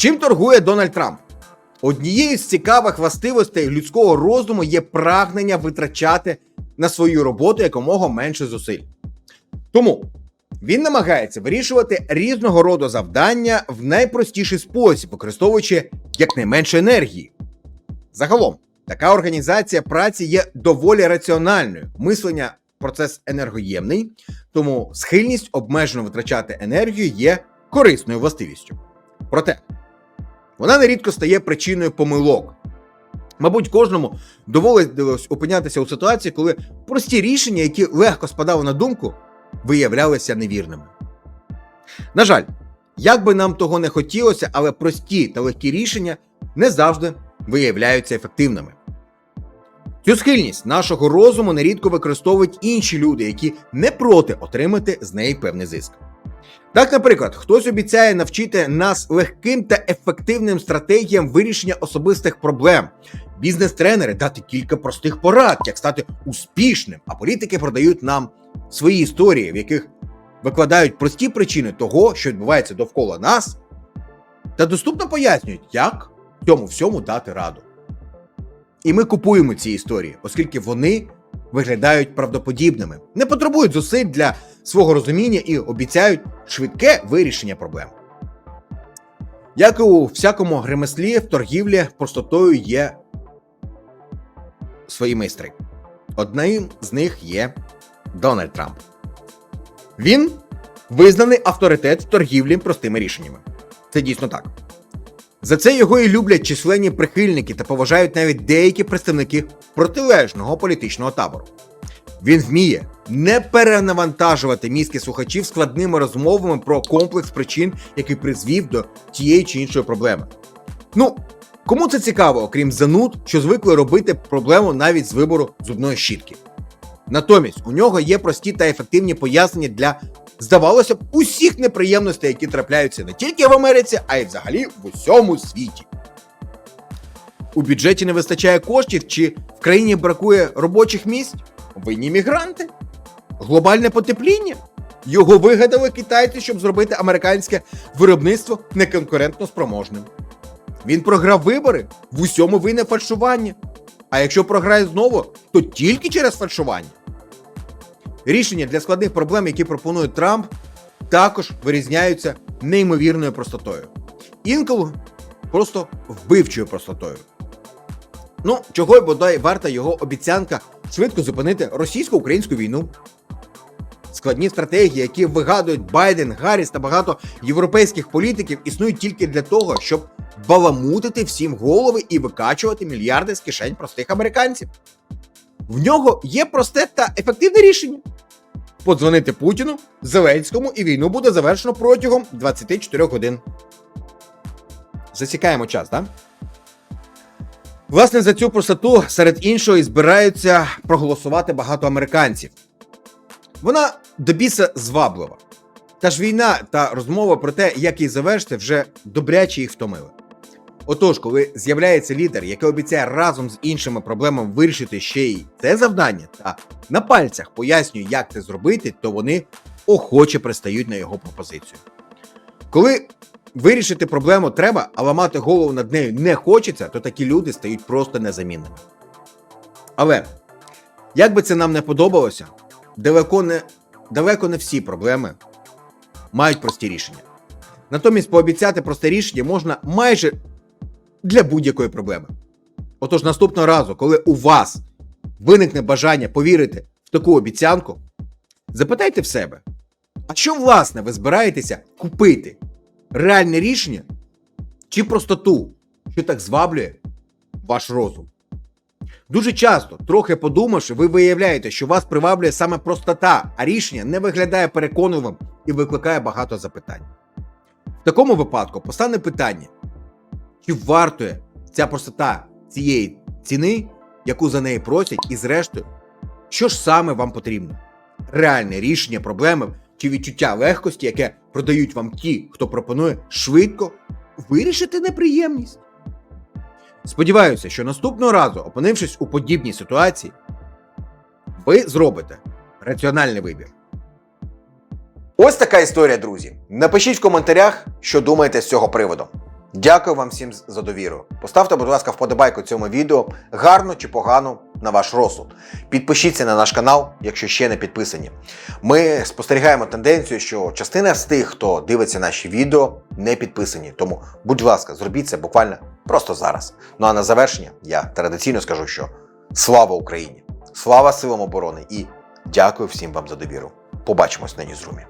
Чим торгує Дональд Трамп? Однією з цікавих властивостей людського розуму є прагнення витрачати на свою роботу якомога менше зусиль. Тому він намагається вирішувати різного роду завдання в найпростіший спосіб, використовуючи якнайменше енергії. Загалом, така організація праці є доволі раціональною. Мислення процес енергоємний, тому схильність обмежено витрачати енергію є корисною властивістю. Проте вона нерідко стає причиною помилок. Мабуть, кожному доводилось опинятися у ситуації, коли прості рішення, які легко спадали на думку, виявлялися невірними. На жаль, як би нам того не хотілося, але прості та легкі рішення не завжди виявляються ефективними. Цю схильність нашого розуму нерідко використовують інші люди, які не проти отримати з неї певний зиск. Так, наприклад, хтось обіцяє навчити нас легким та ефективним стратегіям вирішення особистих проблем. Бізнес-тренери дати кілька простих порад, як стати успішним, а політики продають нам свої історії, в яких викладають прості причини того, що відбувається довкола нас, та доступно пояснюють, як цьому всьому дати раду. І ми купуємо ці історії, оскільки вони виглядають правдоподібними, не потребують зусиль для свого розуміння і обіцяють швидке вирішення проблем. Як і у всякому ремеслі в торгівлі простотою є свої майстри. Одним з них є Дональд Трамп. Він визнаний авторитет в торгівлі простими рішеннями. Це дійсно так. За це його і люблять численні прихильники та поважають навіть деякі представники протилежного політичного табору. Він вміє не перенавантажувати мізки слухачів складними розмовами про комплекс причин, який призвів до тієї чи іншої проблеми. Ну, кому це цікаво, окрім зануд, що звикли робити проблему навіть з вибору зубної щітки. Натомість у нього є прості та ефективні пояснення для, здавалося б, усіх неприємностей, які трапляються не тільки в Америці, а й взагалі в усьому світі. У бюджеті не вистачає коштів, чи в країні бракує робочих місць? Винні мігранти? Глобальне потепління? Його вигадали китайці, щоб зробити американське виробництво неконкурентно спроможним. Він програв вибори в усьому винне фальшування. А якщо програє знову, то тільки через фальшування. Рішення для складних проблем, які пропонує Трамп, також вирізняються неймовірною простотою. Інколи просто вбивчою простотою. Ну, чого й бодай варта його обіцянка швидко зупинити російсько-українську війну. Складні стратегії, які вигадують Байден, Гарріс та багато європейських політиків, існують тільки для того, щоб баламутити всім голови і викачувати мільярди з кишень простих американців. В нього є просте та ефективне рішення: подзвонити Путіну, Зеленському, і війну буде завершено протягом 24 годин. Засікаємо час, так? Власне, за цю простоту серед іншого і збираються проголосувати багато американців. Вона до біса зваблива. Та ж війна та розмова про те, як її завершити, вже добряче їх втомили. Отож, коли з'являється лідер, який обіцяє разом з іншими проблемами вирішити ще й це завдання, та на пальцях пояснює, як це зробити, то вони охоче пристають на його пропозицію. Коли вирішити проблему треба, а ламати голову над нею не хочеться, то такі люди стають просто незамінними. Але як би це нам не подобалося, далеко не, далеко не всі проблеми мають прості рішення. Натомість пообіцяти просте рішення можна майже для будь-якої проблеми. Отож, наступного разу, коли у вас виникне бажання повірити в таку обіцянку, запитайте в себе, а що власне ви збираєтеся купити? Реальне рішення чи простоту, що так зваблює ваш розум? Дуже часто, трохи подумавши, ви виявляєте, що вас приваблює саме простота, а рішення не виглядає переконливим і викликає багато запитань. В такому випадку постане питання, чи вартує ця простота цієї ціни, яку за неї просять, і зрештою, що ж саме вам потрібно? Реальне рішення проблеми чи відчуття легкості, яке продають вам ті, хто пропонує швидко вирішити неприємність? Сподіваюся, що наступного разу, опинившись у подібній ситуації, ви зробите раціональний вибір. Ось така історія, друзі. Напишіть в коментарях, що думаєте з цього приводу. Дякую вам всім за довіру. Поставте, будь ласка, вподобайку цьому відео, гарну чи погану на ваш розсуд. Підпишіться на наш канал, якщо ще не підписані. Ми спостерігаємо тенденцію, що частина з тих, хто дивиться наші відео, не підписані. Тому, будь ласка, зробіть це буквально просто зараз. Ну а на завершення я традиційно скажу, що слава Україні! Слава силам оборони і дякую всім вам за довіру. Побачимось на Ньюзрумі.